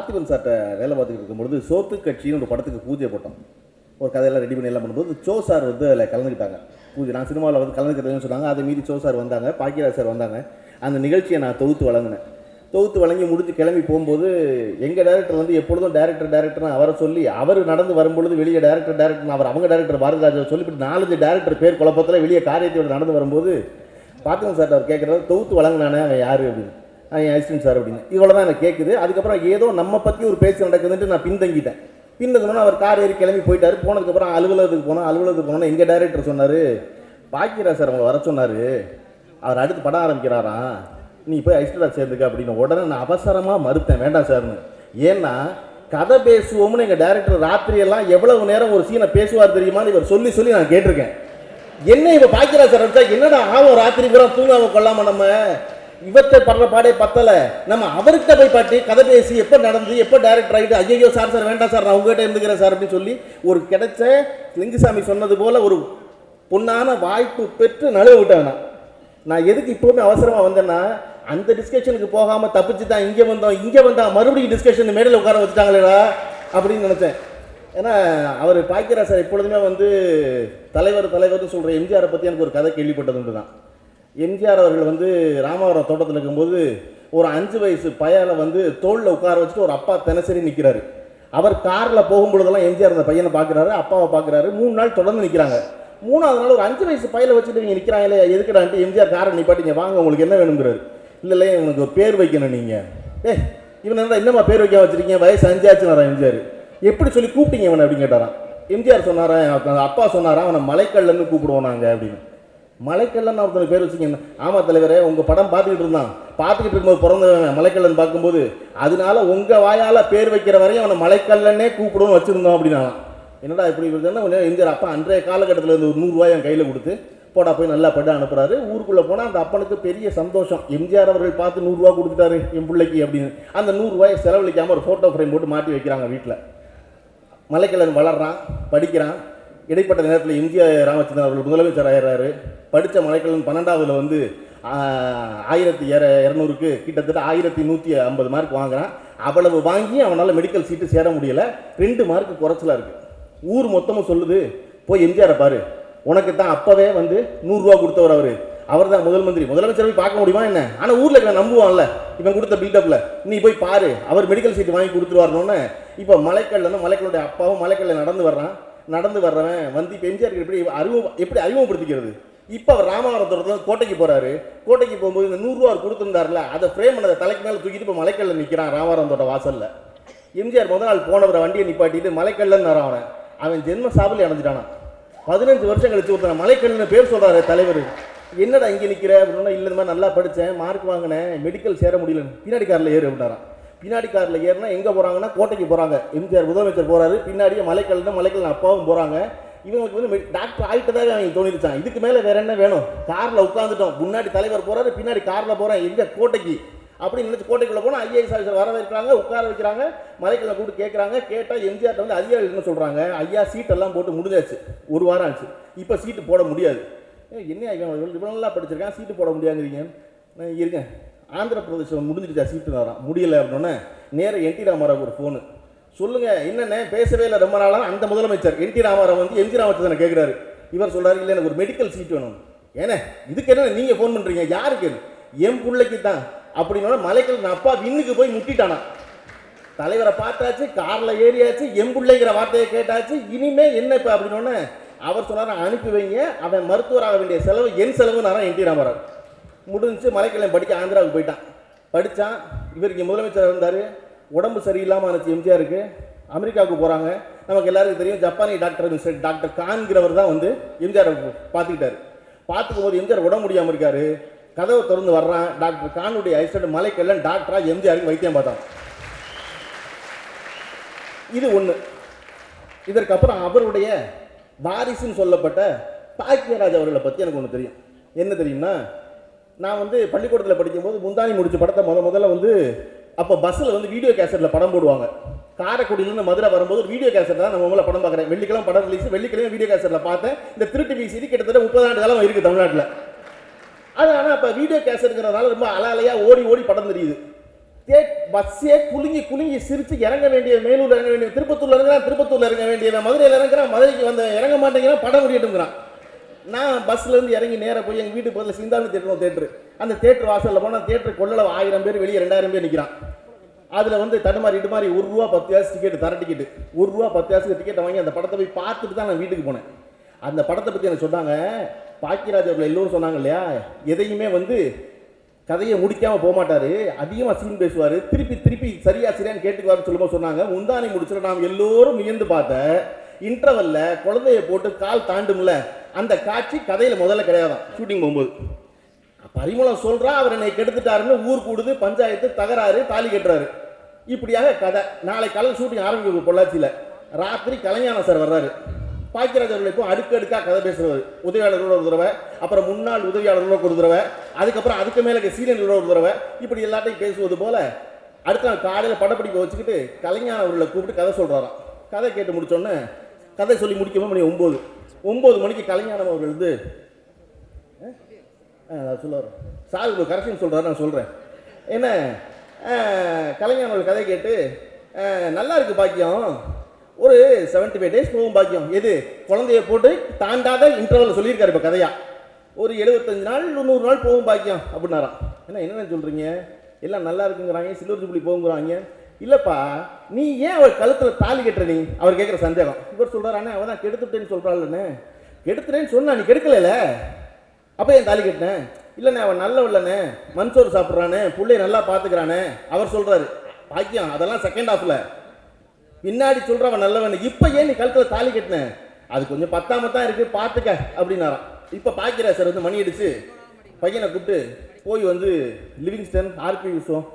பார்த்திபன் சார்ட்ட வேலை பார்த்துக்கிட்டு இருக்கும்பொழுது சோத்து கட்சின்னு ஒரு படத்துக்கு பூஜை போட்டோம். ஒரு கதையெல்லாம் ரெடி பண்ணி எல்லாம் பண்ணும்போது சோ சார் வந்து அதில் கலந்துக்கிட்டாங்க. பூஜை நான் சினிமாவில் வந்து கலந்துக்கிறதுன்னு சொன்னாங்க. அதை மீறி சோ சார் வந்தாங்க பாக்கியராஜ் சார் வந்தாங்க. அந்த நிகழ்ச்சியை நான் தொகுத்து வழங்கினேன். தொகுத்து வழங்கி முடிஞ்சு கிளம்பி போகும்போது எங்கள் டேரக்டர் வந்து எப்பொழுதும் டேரக்டர் டேரக்டர்னு அவரை சொல்லி அவர் நடந்து வரும்பொழுது வெளியே டேரக்டர் டேரக்டர் அவர் அவங்க டேரக்டர் பாரதராஜா சொல்லிவிட்டு நாலஞ்சு டேரக்டர் பேர் குழப்பத்தில் வெளியே காரியத்தோடு நடந்து வரும்போது பார்த்துங்க சார் அவர் கேட்குறாரு தொகுத்து வழங்கினானே அவன் யார் அப்படின்னு. அவன் என் அசிஸ்டன்ட் சார் அப்படின்னு. இவ்வளோ தான் எனக்கு கேட்குது அதுக்கப்புறம் ஏதோ நம்ம பற்றி ஒரு பேச்சு நடக்குதுன்ட்டு நான் பின்தங்கிட்டேன். பின்னதுனா அவர் கார் ஏறி கிளம்பி போயிட்டார். போனதுக்கப்புறம் அலுவலகத்துக்கு போனோம். அலுவலகத்துக்கு போனோன்னா எங்கள் டைரக்டர் சொன்னார் பாக்கியராஜ் சார் அவங்களை வர சொன்னார். அவர் அடுத்து படம் ஆரம்பிக்கிறாராம் நீ போய் ஐஸ்வர்யா சேர்ந்துக்க அப்படின்னு. உடனே நான் அவசரமாக மறுத்தேன். வேண்டாம் சார்னு. ஏன்னா கதை பேசுவோம்னு எங்கள் டேரக்டர் ராத்திரியெல்லாம் எவ்வளவு நேரம் ஒரு சீனை பேசுவார் தெரியுமான்னு இவர் சொல்லி சொல்லி நான் கேட்டிருக்கேன். என்ன இவ பாக்கியராஜ் சார் அடிச்சா என்னடா ஆகும்? ராத்திரி பூரா தூங்காம கொள்ளாம நம்ம இவர்கிட்ட படுற பாடே பத்தலை. நம்ம அவர்கிட்ட போய் பாட்டி கதை பேசி எப்போ நடந்து எப்போ டைரக்டர் ஆகிட்டு ஐயோ சார் சார் வேண்டாம் சார் நான் உங்ககிட்ட இருந்துக்கிறேன் சார் அப்படின்னு சொல்லி ஒரு கிடைச்ச லிங்குசாமி சொன்னது போல் ஒரு பொன்னான வாய்ப்பு பெற்று நழுவ விட்டேன் நான். நான் எதுக்கு இப்போவுமே அவசரமாக வந்தேன்னா அந்த டிஸ்கஷனுக்கு போகாமல் தப்பிச்சு தான் இங்கே வந்தோம் இங்கே வந்தால் மறுபடியும் டிஸ்கஷன் மேடையில் உட்கார வச்சுட்டாங்களேடா அப்படின்னு நினச்சேன். ஏன்னா அவர் பாக்கியராஜ் சார் எப்பொழுதுமே வந்து தலைவர் தலைவர்னு சொல்கிற எம்ஜிஆரை பற்றி எனக்கு ஒரு கதை கேள்விப்பட்டது உண்டு தான். எம்ஜிஆர் அவர்கள் வந்து ராமவரம் தோட்டத்தில் இருக்கும்போது ஒரு அஞ்சு வயசு பையனை வந்து தோளில் உட்கார வச்சுட்டு ஒரு அப்பா தினசரி நிற்கிறாரு அவர் காரில் போகும்பொழுதெல்லாம் எம்ஜிஆர் அந்த பையனை பார்க்குறாரு அப்பாவை பார்க்குறாரு மூணு நாள் தொடர்ந்து நிற்கிறாங்க மூணாவது நாள் ஒரு அஞ்சு வயசு பையில வச்சுட்டு இங்கே நிற்கிறாங்களே எதுக்குடான்ட்டு எம்ஜிஆர் காரை நிப்பாட்டிங்க? வாங்க உங்களுக்கு என்ன வேணுங்கிறாரு இல்லை இல்லை இவனுக்கு ஒரு பேர் வைக்கணும் நீங்கள் ஏ இவன் என்ன என்னம்மா பேர் வைக்க வச்சுருக்கீங்க? வயசு அஞ்சாச்சுனாரா எம்ஜிஆர்? எப்படி சொல்லி கூப்பிட்டீங்க இவனை? அப்படின்னு கேட்டாராம். எம்ஜிஆர் சொன்னாரா? அப்பா சொன்னாரா? அவனை மலைக்கல்லன்னு கூப்பிடுவோம் நாங்கள் அப்படின்னு. மலைக்கல்லன் ஒருத்தனுக்கு பேர் வச்சுங்க ஆமாம் தலைவரே உங்கள் படம் பார்த்துக்கிட்டு இருந்தான். பார்த்துக்கிட்டு இருக்கும்போது பிறந்தவன் மலைக்கல்லன் பார்க்கும்போது அதனால உங்கள் வாயால் பேர் வைக்கிற வரையும் அவனை மலைக்கல்லன்னே கூப்பிடுவோம் வச்சுருந்தோம் அப்படின்னா என்னடா இப்படி இருக்குதுன்னா உடனே அப்பா அன்றைய காலகட்டத்தில் இருந்து ஒரு நூறுரூவாய் என் கையில் கொடுத்து போடா போய் நல்லா படம் அனுப்புறாரு. ஊருக்குள்ளே போனால் அந்த அப்பனுக்கு பெரிய சந்தோஷம். எம்ஜிஆர் அவர்கள் பார்த்து நூறுரூவா கொடுத்துட்டாரு என் பிள்ளைக்கு அப்படின்னு. அந்த நூறுரூவாயை செலவழிக்காமல் ஒரு ஃபோட்டோ ஃப்ரேம் போட்டு மாட்டி வைக்கிறாங்க வீட்டில் மலைக்கல்லன் வளர்றான் படிக்கிறான். இடைப்பட்ட நேரத்தில் இந்தியா ராமச்சந்திரன் அவர்கள் முதலமைச்சர் ஆகிறாரு படித்த மலைக்கல்லன் பன்னெண்டாவதுல வந்து ஆயிரத்தி இர இரநூறுக்கு கிட்டத்தட்ட ஆயிரத்தி நூற்றி ஐம்பது மார்க் வாங்குறான். அவ்வளவு வாங்கி அவனால் மெடிக்கல் சீட்டு சேர முடியல. ரெண்டு மார்க் குறைச்சலாக இருக்குது ஊர் மொத்தமும் சொல்லுது போய் எம்ஜிஆரை பாரு. உனக்கு தான் அப்போவே வந்து நூறுரூவா கொடுத்தவர் அவர். அவர் தான் முதல் மந்திரி. முதலமைச்சர் போய் பார்க்க முடியுமா என்ன? ஆனால் ஊரில் இருக்கிற நம்புவான்ல. இவன் கொடுத்த பில்டப்பில் நீ போய் பாரு. அவர் மெடிக்கல் சீட்டு வாங்கி கொடுத்துருவாருன்னு இப்போ மலைக்கல்ல மலைக்கல்லுடைய அப்பாவும் மலைக்கல்ல நடந்து வர்றான். நடந்து வர்றவன் வந்து இப்போ எம்ஜிஆருக்கு எப்படி அறிமுகம் எப்படி அறிமுகப்படுத்திக்கிறது? இப்போ அவர் ராமநாதபுரத்தில் கோட்டைக்கு போகிறாரு கோட்டைக்கு போகும்போது இந்த நூறுரூவா அவர் கொடுத்துருந்தாருல அதை ஃப்ரேம் பண்ணதை தலைக்கு மேலே தூக்கிட்டு இப்போ மலைக்கல்ல நிற்கிறான் ராமநாதபுரம் வாசலில். எம்ஜிஆர் முதல் நாள் போனவரை வண்டியை நிப்பாட்டிட்டு மலைக்கல்லன்னு வரான் அவனை. அவன் ஜென்ம சாபலி அடைஞ்சிட்டானான் பதினஞ்சு வருஷம் கழிச்சு ஒருத்தன் மலைக்கல்லுன்னு பேர் சொல்கிறாரு தலைவர். என்னடா இங்கே நிற்கிற அப்படின்னா இல்லை இந்த மாதிரி நல்லா படித்தேன் மார்க் வாங்கினேன் மெடிக்கல் சேர முடியலன்னு. பின்னாடி காரில் ஏறு அப்படின்னாரான் பின்னாடி காரில் ஏறினா எங்கே போகிறாங்கன்னா கோட்டைக்கு போகிறாங்க எம்ஜிஆர் முதலமைச்சர் போகிறாரு பின்னாடியே மலைக்கல்னு மலைக்கல் அப்பாவும் போகிறாங்க இவங்களுக்கு வந்து டாக்டர் ஆகிட்டதாக அவங்க தோணிருச்சான் இதுக்கு மேலே வேற என்ன வேணும்? காரில் உட்காந்துட்டோம் முன்னாடி தலைவர் போகிறாரு பின்னாடி காரில் போகிறேன் எங்கே கோட்டைக்கு? அப்படின்னு நினச்சி கோட்டைக்குள்ளே போனால் ஐஏஎஸ் ஆஃபீஸர் வரவேற்கிறாங்க உட்கார வைக்கிறாங்க. மலைக்கல்ல கூப்பிட்டு கேட்குறாங்க கேட்டால் எம்ஜிஆர் வந்து அதிகாரி என்ன சொல்கிறாங்க ஐயா சீட்டெல்லாம் போட்டு முடிஞ்சாச்சு. ஒரு வாரம் ஆச்சு. இப்போ சீட்டு போட முடியாது. என்ன இவன்? இவ்வளவு நல்லா படிச்சிருக்கான். சீட்டு போட முடியாதுங்கிறீங்க. நான் இருங்க. ஆந்திர பிரதேசம் முடிஞ்சிருச்சா? சீட்டு நேரம் முடியலை அப்படின்னே நேராக என் டி ராமாராவுக்கு ஒரு ஃபோனு சொல்லுங்கள் என்னென்ன பேசவே இல்லை. ரொம்ப நாளாக அந்த முதலமைச்சர் என் டி ராமாராவ் வந்து எம்ஜி ராமச்சந்திரனை கேட்குறாரு இவர் சொல்கிறாரு இல்லை எனக்கு ஒரு மெடிக்கல் சீட் வேணும். ஏன்னா இதுக்கு என்ன நீங்கள் ஃபோன் பண்ணுறீங்க யாருக்கு? என் பிள்ளைக்கு தான். அப்படின்னா மலைக்கல் நான் அப்பா விண்ணுக்கு போய் முட்டிட்டானா. தலைவரை பார்த்தாச்சு காரில் ஏறியாச்சு என் பிள்ளைங்கிற வார்த்தையை கேட்டாச்சு இனிமே என்ன இப்போ அப்படின்னோடனே அவர் சொன்னார் அனுப்பி வைங்க அவன் மருத்துவராக வேண்டிய செலவு என் செலவுன்னு என் டி ராமராவ். முடிஞ்சு மலைக்கல்லையும் படிக்க ஆந்திராவுக்கு போயிட்டான். படித்தான் இவருக்கு முதலமைச்சர் இருந்தார். உடம்பு சரியில்லாமல் இருந்துச்சு எம்ஜிஆருக்கு அமெரிக்காவுக்கு போகிறாங்க நமக்கு எல்லாருக்கும் தெரியும் ஜப்பானிய டாக்டர் மிஸ்டர் டாக்டர் கான்கிறவர் தான் வந்து எம்ஜிஆர் பார்த்துக்கிட்டாரு. பார்த்துக்கும் போது எம்ஜிஆர் உடம்பு முடியாமல் இருக்காரு. கதவை திறந்து வர்றான். டாக்டர் கானுடைய ஐஸ்டட் மலைக்கல்ல டாக்டராக எம்ஜிஆருக்கு வைத்தியம் பார்த்தான். இது ஒன்று இதற்கப்புறம் அவருடைய வாரிசுன்னு சொல்லப்பட்ட பாக்கியராஜ் அவர்களை பற்றி எனக்கு ஒன்று தெரியும். என்ன தெரியும்னா நான் வந்து பள்ளிக்கூடத்தில் படிக்கும்போது முந்தானி முடிச்ச படத்தை முத முதல்ல வந்து அப்போ பஸ்ஸில் வந்து வீடியோ கேசட்டில் படம் போடுவாங்க. காரைக்குடியிலேருந்து மதுரை வரும்போது வீடியோ கேசட் தான் நம்ம முதல்ல படம் பார்க்குறேன். வெள்ளிக்கிழமை படம் ரிலீஸ் வெள்ளிக்கிழமை வீடியோ கேசட்டில் பார்த்தேன். இந்த திருட்டு விசிடி கிட்டத்தட்ட முப்பது ஆண்டு காலம் இருக்குது தமிழ்நாட்டில். அது ஆனால் இப்போ வீடியோ கேசட்டுங்கிறதுனால ரொம்ப அலாலையாக ஓடி ஓடி படம் தெரியுது. தே பஸ்ஸே குலுங்கி குலுங்கி சிரித்து இறங்க வேண்டிய மேலூர் இறங்க வேண்டிய திருப்பத்தூரில் இறங்குறான் திருப்பத்தூரில் இறங்க வேண்டிய மதுரையில் இறங்குறான் மதுரைக்கு வந்த இறங்க மாட்டேங்கிறான் படம் முடியட்டுங்கிறான் நான் பஸ்லேருந்து இறங்கி நேராக போய் எங்கள் வீட்டுக்கு பக்கத்தில் சிந்தாமணி தேட்டரும் தேட்ரு அந்த தேட்டர் வாசலில் போனால் தேட்டர் கொள்ளளவு ஆயிரம் பேர் வெளியே ரெண்டாயிரம் பேர் நிற்கிறான் அதில் வந்து தடுமாறி இடுமாறி ஒரு ரூபா பத்து காசு டிக்கெட் தர டிக்கெட் ஒரு ரூபா பத்து காசுக்கு டிக்கெட்டை வாங்கி அந்த படத்தை போய் பார்த்துட்டு தான் நான் வீட்டுக்கு போனேன். அந்த படத்தை பற்றி எனக்கு சொன்னாங்க பாக்கியராஜ் அவர்கள் எல்லோரும் சொன்னாங்க இல்லையா? எதையுமே வந்து கதையை முடிக்காமல் போக மாட்டார் அதிகமாக சீன் பேசுவார். திருப்பி திருப்பி சரியா சரியான்னு கேட்டுக்குவாருன்னு சொல்லும்போது சொன்னாங்க. முந்தானி முடிச்சுட்டு நாம் எல்லோரும் வியந்து பார்த்த இன்டர்வல்ல குழந்தைய போட்டு கால் தாண்டும்ல. அந்த காட்சி கதையில முதல்ல கிடையாதான் ஷூட்டிங் போகும்போது. பரிமளம் சொல்றா அவர் என்னை கெடுத்துட்டாருன்னு ஊர் கூடுது பஞ்சாயத்து தகராறு தாலி கட்டுறாரு. இப்படியாக கதை. நாளை காலையில் ஷூட்டிங் ஆரம்பிக்கும் பொள்ளாச்சியில. ராத்திரி கலைஞான சார் வர்றாரு. பாக்கியராஜ் அவர்கள் இப்போ அடுக்கு அடுக்கா கதை பேசுறவர் உதவியாளர்களோட ஒரு தடவை அப்புறம் முன்னாள் உதவியாளர்களோட ஒரு தடவை அதுக்கப்புறம் அதுக்கு மேலே சீனியர்களோட ஒரு தடவை இப்படி எல்லாத்தையும் பேசுவது போல அடுத்த நாள் காலையில் படப்பிடிப்பை வச்சுக்கிட்டு கலைஞான அவர்களை கூப்பிட்டு கதை சொல்றாராம். கதை கேட்டு முடிச்சோன்னே கதை சொல்லி முடிக்கும் மணி ஒம்பது ஒம்பது மணிக்கு கலைஞானம் அவர்கள் வந்து சொல்லுவார். சார் இவ்வளோ கரெக்ஷன் சொல்கிறாரு நான் சொல்கிறேன் என்ன? கலைஞர் கதை கேட்டு நல்லா இருக்கு பாக்கியம். ஒரு 75 ஃபைவ் டேஸ் போகும் பாக்கியம். எது? குழந்தைய போட்டு தாண்டாத இன்டர்வல் சொல்லியிருக்காரு இப்போ கதையா. ஒரு எழுபத்தஞ்சு நாள் நூறு நாள் போகும் பாக்கியம் அப்படின்னாராம். என்ன என்னென்ன சொல்கிறீங்க எல்லாம் நல்லா இருக்குங்கிறாங்க சில்வர் ஜூப்ளி போகுங்கிறாங்க. இல்லைப்பா நீ ஏன் அவர் கழுத்தில் தாலி கட்டுற நீ? அவர் கேட்குற சந்தேகம். இவர் சொல்கிறார் அண்ணே அவன் தான் கெடுத்துட்டேன்னு சொல்கிறாள்னு கெடுத்துட்டேன்னு சொன்னா நீ கெடுக்கலைல? அப்போ ஏன் தாலி கட்டினேன் இல்லைண்ணே அவன் நல்லவில்லண்ணே மண்சோறு சாப்பிட்றானே. பிள்ளைய நல்லா பார்த்துக்கிறானே அவர் சொல்கிறாரு பாக்கியம் அதெல்லாம் செகண்ட் ஹாஃபில் பின்னாடி சொல்கிறவன் நல்லவன். இப்போ ஏன் நீ கழுத்தில் தாலி கட்டினேன் அது கொஞ்சம் பத்தாம தான் இருக்குது பார்த்துக்க அப்படின்னாராம். இப்போ பாக்கியரா சார் வந்து மணி அடிச்சு பையனை கூப்பிட்டு போய் வந்து Livingston R P Viswam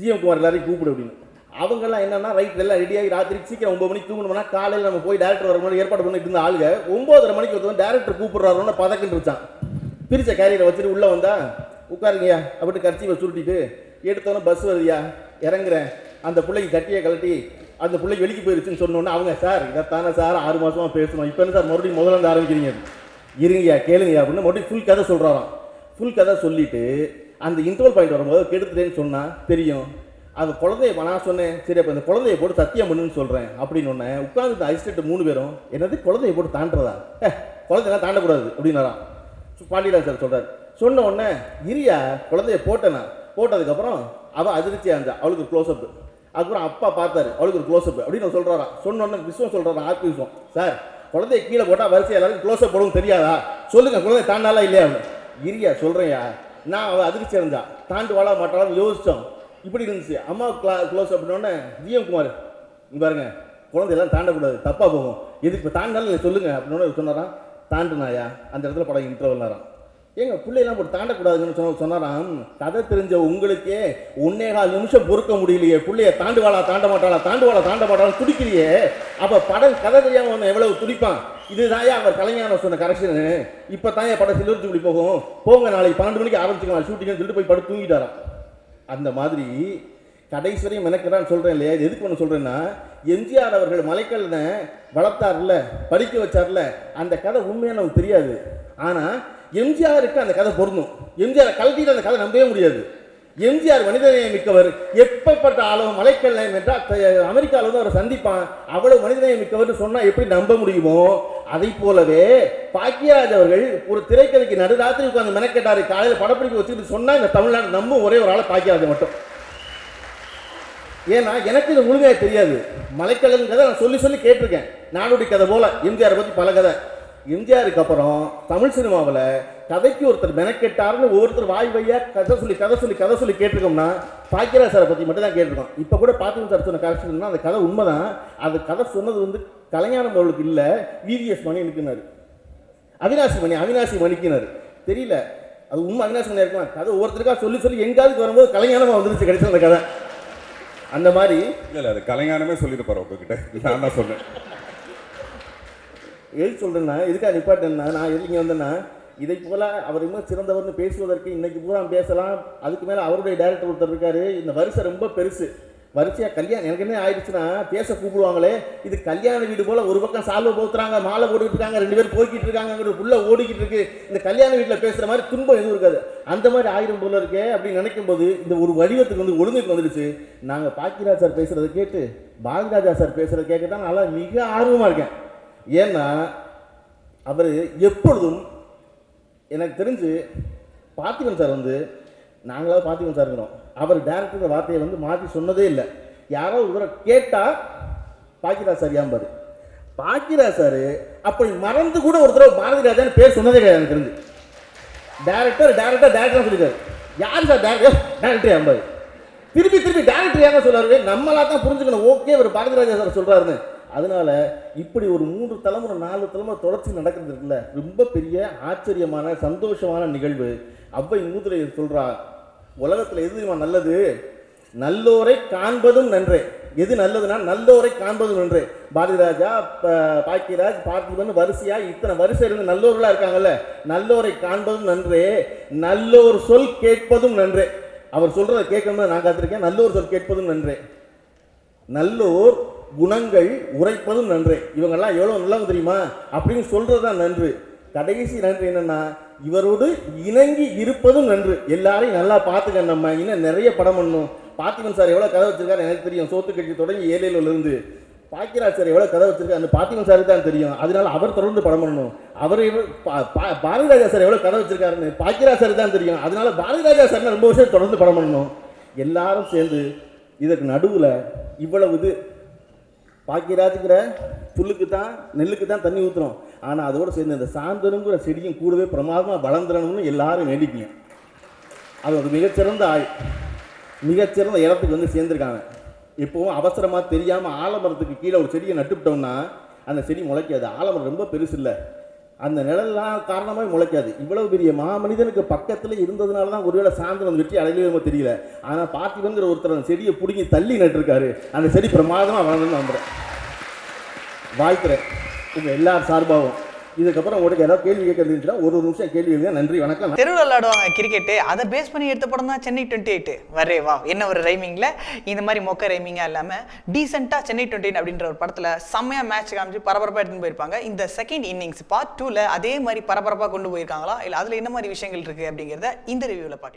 G M Kumar எல்லாரையும் கூப்பிடு அப்படின்னு. அவங்கெல்லாம் என்னன்னா ரைட் எல்லாம் ரெடியாகி ராத்திரி சீக்கிரம் ஒன்பது மணிக்கு தூங்கணும்னா காலையில் நம்ம போய் டேரக்டர் வர மாதிரி ஏற்பாடு பண்ணிட்டு இருந்த ஆளுங்க ஒன்பதரை மணிக்கு ஒருத்தவன் டேரக்டர் கூப்பிடுறாருன்னு பதக்கிட்டு இருச்சான் பிரிச்ச கேரியரை வச்சுட்டு உள்ளே வந்தா உட்காருங்கய்யா அப்படி கட்சி சுருட்டிட்டு எடுத்தோன்னே பஸ் வருதுயா இறங்குறேன். அந்த பிள்ளைக்கு கட்டியை கழட்டி அந்த பிள்ளைக்கு வெளிக்கு போயிருச்சுன்னு சொன்னோன்னே அவங்க சார் இதைத்தானே சார் ஆறு மாதமாக பேசணும். இப்போ என்ன சார் மறுபடியும் முதல்ல வந்து ஆரம்பிக்கிறீங்க? இருங்கய்யா கேளுங்கய்யா அப்படின்னு மறுபடியும் ஃபுல் கதை சொல்கிறாராம் ஃபுல் கதை சொல்லிவிட்டு அந்த இன்டர்வல் பாயிண்ட் வரும்போது கெடுத்துட்டேன்னு சொன்னால் தெரியும். அந்த குழந்தைய நான் சொன்னேன் சரி அப்போ இந்த குழந்தைய போட்டு சத்தியம் பண்ணுன்னு சொல்கிறேன் அப்படின்னு ஒன்று உட்காந்து அசிஸ்டன்ட் மூணு பேரும் என்னது குழந்தைய போட்டு தாண்டுறதா? ஏ குழந்தையெல்லாம் தாண்டக்கூடாது அப்படின்னாராம். பாண்டியராஜ் சார் சொல்கிறார் சொன்ன உடனே இரியா குழந்தைய போட்டேனா? போட்டதுக்கப்புறம் அவள் அதிர்ச்சியாக இருந்தா அவளுக்கு க்ளோஸ் அப் அதுக்கப்புறம் அப்பா பார்த்தாரு அவளுக்கு ஒரு க்ளோஸ் அப் அப்படின்னு சொல்கிறாராம் சொன்ன உடனே விஸ்வம் சொல்றாராம் ஆர்பி விஸ்வம். சார் குழந்தைய கீழே போட்டால் வரிசை எல்லாருக்கும் க்ளோஸ் அப் போடவும் தெரியாதா? சொல்லுங்க குழந்தை தாண்டாலா இல்லையா? இரியா சொல்கிறேன்யா நான் அவள் அதிர்ச்சி அடைஞ்சா தாண்டு வாழ மாட்டாளான்னு யோசித்தோம் இப்படி இருந்துச்சு. அம்மா க்ளா க்ளோஸ் அப்படின்னோடனே ஜிஎம் குமார் பாருங்க குழந்தையெல்லாம் தாண்டக்கூடாது தப்பாக போகும். எதுக்கு இப்போ தாண்டாலும் இல்லை சொல்லுங்கள் அப்படின்னு சொன்னாராம் தாண்டுனாயா? அந்த இடத்துல படம் இன்டர்வல்னாராம் ஏங்க பிள்ளையெல்லாம் போட்டு தாண்டக்கூடாதுன்னு சொன்ன சொன்னாராம் கதை தெரிஞ்ச உங்களுக்கே ஒன்னே கால் நிமிஷம் பொறுக்க முடியலையே பிள்ளைய தாண்டுவாளா தாண்ட மாட்டாளா தாண்டுவாளா தாண்ட மாட்டாளா துடிக்கிறியே? அப்போ படம் கதை தெரியாமல் அவன் எவ்வளவு துடிப்பான்? இதுதான் அவர் கலைஞான சொன்ன கரெக்ஷனு இப்போ தான் படம் சில்வர் இப்படி போகும். போங்க நாளைக்கு பன்னெண்டு மணிக்கு ஆரம்பிச்சுக்கலாம் ஷூட்டிங்னு சொல்லிட்டு போய் படம் தூங்கிட்டாராம். அந்த மாதிரி கடைசி வரையும் மெனக்கிறான்னு சொல்கிறேன் இல்லையா? இது எதுக்கு ஒன்று சொல்கிறேன்னா எம்ஜிஆர் அவர்கள் மலைக்கல்லனை வளர்த்தார்ல படிக்க வச்சார்ல அந்த கதை உண்மையாக நமக்கு தெரியாது. ஆனால் எம்ஜிஆருக்கு அந்த கதை பொருந்தும். எம்ஜிஆர் கல்வியில் அந்த கதை நம்பவே முடியாது. எம்ஜிஆர் மனிதநேயம் மிக்கவர். எப்பப்பட்ட ஆளும் மலைக்கல்லன் என்றால் அமெரிக்காவில் வந்து அவரை சந்திப்பான். அவ்வளவு மனிதநேயம் மிக்கவர்னு சொன்னால் எப்படி நம்ப முடியுமோ? அதை போலவே பாக்கியராஜ் அவர்கள் ஒரு திரைக்கதைக்கு நடுராத்திரி உட்காந்து மெனக்கெட்டாரு காலையில் படப்பிடிக்க வச்சுக்கிட்டு சொன்னால் இந்த தமிழ்நாடு நம்பும் ஒரே ஒரு ஆளை பாக்கியராஜ் மட்டும். ஏன்னா எனக்கு இது முழுமையாக தெரியாது. மலைக்கல்லன் நான் சொல்லி சொல்லி கேட்டிருக்கேன். நாடோடி கதை போல எம்ஜிஆர் பற்றி பல கதை. எம்ஜிஆருக்கு அப்புறம் தமிழ் சினிமாவில் கதைக்கு ஒருத்தர் மெனக்கெட்டாருன்னு ஒவ்வொருத்தர் வாய் வையா கதை சொல்லி கதை சொல்லி கதை சொல்லி கேட்டிருக்கோம்னா பாக்கியராஜ் சாரை பற்றி மட்டும் தான் கேட்டிருக்கோம். இப்போ கூட பார்த்து சார் சொன்ன கரெக்ஷன் அந்த கதை உண்மைதான். அது கதை சொன்னது வந்து கலைஞானம் அவர்களுக்கு இல்லை விவிஎஸ் மணி இருக்குனாரு அவினாசி மணி அவினாசி மணிக்குனாரு. தெரியல. அது உண்மை அவினாசி மணி இருக்கலாம் கதை ஒவ்வொருத்தருக்காக சொல்லி சொல்லி எங்காவது வரும்போது கலைஞானமாக வந்துருச்சு கிடைச்ச அந்த கதை. அந்த மாதிரி இல்லை அது கலைஞானமே சொல்லியிருப்பாரு உங்ககிட்ட. நான் தான் சொன்னேன். எது சொல்கிறேன்னா எதுக்காக நிப்பாட்டேன்னா நான் இங்கே வந்தேன்னா இதை போல் அவர் இன்னும் சிறந்தவர்னு பேசுவதற்கு இன்னைக்கு பூரா பேசலாம். அதுக்கு மேலே அவருடைய டைரக்டர் ஒருத்தர் இருக்காரு. இந்த வரிசை ரொம்ப பெருசு. வரிசையாக கல்யாணம் எனக்கு என்ன ஆயிடுச்சுன்னா பேச கூப்பிடுவாங்களே இது கல்யாண வீடு போல் ஒரு பக்கம் சால்வை போத்துறாங்க மாலை போட்டுக்கிட்டு இருக்காங்க ரெண்டு பேரும் போய்கிட்டு இருக்காங்க உள்ளே ஓடிக்கிட்டு இருக்கு. இந்த கல்யாண வீட்டில் பேசுகிற மாதிரி துன்பம் எதுவும் இருக்காது. அந்த மாதிரி ஆயிரம் போல இருக்கே அப்படின்னு நினைக்கும் போது இந்த ஒரு வடிவத்துக்கு வந்து ஒழுங்குக்கு வந்துடுச்சு. நாங்கள் பாக்கிராஜ் சார் பேசுகிறத கேட்டு பாரதிராஜா சார் பேசுகிறத கேட்க தான் நல்லா மிக ஆர்வமாக இருக்கேன். ஏன்னா அவர் எப்பொழுதும் எனக்கு தெரிஞ்சு பார்த்திபன் சார் வந்து நாங்களாவது பார்த்திபன் சார் இருக்கிறோம். அவர் டேரக்டர் வார்த்தையை வந்து மாற்றி சொன்னதே இல்லை. யாரோ ஒரு தடவை கேட்டால் பாக்கியராஜ் சார் ஏம்பாரு? பாக்கியராஜ் சார் அப்படி மறந்து கூட ஒரு தடவை பாரதி ராஜான்னு பேர் சொன்னதே கிடையாது எனக்கு தெரிஞ்சு. டேரக்டர் டேரக்டர் டேரக்டர் சொல்லியிருக்காரு யார் சார் டேரக்டர் டேரக்டர் ஏம்பாரு. திருப்பி திருப்பி டேரக்டர் ஏன் சொல்றாரு. நம்மளா தான் புரிஞ்சுக்கணும். ஓகே ஒரு பாரதி ராஜா சார் சொல்கிறாருன்னு அதனால் இப்படி ஒரு மூன்று தலைமுறை நாலு தலைமுறை தொடர்ச்சி நடக்கிறது இருக்குல்ல ரொம்ப பெரிய ஆச்சரியமான சந்தோஷமான நிகழ்வு. அவ்வை மூதுரை சொல்கிறா உலகத்தில் எது தெரியுமா நல்லது? நல்லோரை காண்பதும் நன்றே. எது நல்லதுன்னா நல்லோரை காண்பதும் நன்றே. பாரதிராஜா ப- பாக்கியராஜ் பார்த்திபன் வரிசையா இத்தனை வரிசை இருந்து நல்லோர்களா இருக்காங்கல்ல நல்லோரை காண்பதும் நன்றே நல்லோர் சொல் கேட்பதும் நன்றே. அவர் சொல்றதை கேட்கணும்னு நான் காத்திருக்கேன் நல்லோர் சொல் கேட்பதும் நன்றே. நல்லோர் குணங்கள் உரைப்பதும் நன்றே. இவங்கெல்லாம் எவ்வளோ நல்லவங்க தெரியுமா? அப்படின்னு சொல்கிறது தான் நன்று. கடைசி நன்று என்னென்னா இவரோடு இணங்கி இருப்பதும் நன்று. எல்லாரையும் நல்லா பார்த்துக்க நம்ம. இன்னும் நிறைய படம் பண்ணணும். பார்த்திபன் சார் எவ்வளோ கதை வச்சிருக்காரு எனக்கு தெரியும். சோத்து கட்சி தொடங்கி ஏழையிலிருந்து பாக்கியராஜ் சார் எவ்வளோ கதை வச்சிருக்காரு. அந்த பார்த்திபன் சாருக்கு தான் தெரியும். அதனால அவர் தொடர்ந்து படம் பண்ணணும். அவர் பா- பா- பாரதிராஜா சார் எவ்வளோ கதை வச்சிருக்காருன்னு பாக்கியராஜ் சார் தான் தெரியும். அதனால பாரதிராஜா சார் ரொம்ப வருஷம் தொடர்ந்து படம் பண்ணணும். எல்லாரும் சேர்ந்து இதற்கு நடுவில் இவ்வளவு இது பாக்கியராஜுங்கிற புல்லுக்கு தான் நெல்லுக்கு தான் தண்ணி ஊற்றுறோம் ஆனால் அதோடு சேர்ந்து இந்த சாந்தனுங்கிற செடியும் கூடவே பிரமாதமாக வளர்ந்துடணும்னு எல்லாரும் வேண்டிக்கீங்க. அது ஒரு மிகச்சிறந்த ஆய் மிகச்சிறந்த இடத்துக்கு வந்து சேர்ந்துருக்காங்க. இப்போவும் அவசரமாக தெரியாமல் ஆலமரத்துக்கு கீழே ஒரு செடியை நட்டுவிட்டோம்னா அந்த செடி முளைக்காது. ஆலமரம் ரொம்ப பெருசு இல்லை அந்த நிழல்லாம் காரணமாக முளைக்காது. இவ்வளவு பெரிய மாமனிதனுக்கு பக்கத்தில் இருந்ததுனால தான் ஒருவேளை சாந்தனம் வெற்றி அடையவே தெரியல. ஆனால் பார்த்திபங்கிற ஒருத்தர் அந்த செடியை பிடுங்கி தள்ளி நட்டுருக்காரு. அந்த செடி பிரமாதமாக வளர்ந்துன்னு நம்புகிறேன் வாழ்த்துறேன். உங்கள் எல்லார் சார்பாகவும். இதுக்கப்புறம் உங்களுக்கு ஏதாவது கேள்வி கேட்கறது இருந்துச்சுன்னா ஒரு ஒரு நிமிஷம் கேள்வி கேளுங்க. நன்றி வணக்கம். தெருவில் விளையாடுவாங்க கிரிக்கெட்டு அதை பேஸ் பண்ணி எடுத்த படம் தான் சென்னை டுவெண்ட்டி எயிட் வரே வா. என்ன ஒரு ரைமிங்கில் இந்த மாதிரி மொக்க ரைமிங்காக இல்லாமல் டீசெண்டாக சென்னை டுவெண்ட்டி அப்படின்ற ஒரு படத்தில் செம்மையாக மேட்ச் காமிச்சு பரபரப்பாக எடுத்துன்னு போயிருப்பாங்க. இந்த செகண்ட் இன்னிங்ஸ் பார்ட் டூவில் அதே மாதிரி பரபரப்பாக கொண்டு போயிருக்காங்களா? இல்லை அதில் என்ன மாதிரி விஷயங்கள் இருக்குது அப்படிங்கிறத இந்த ரிவ்யூவில் பார்க்கலாம்.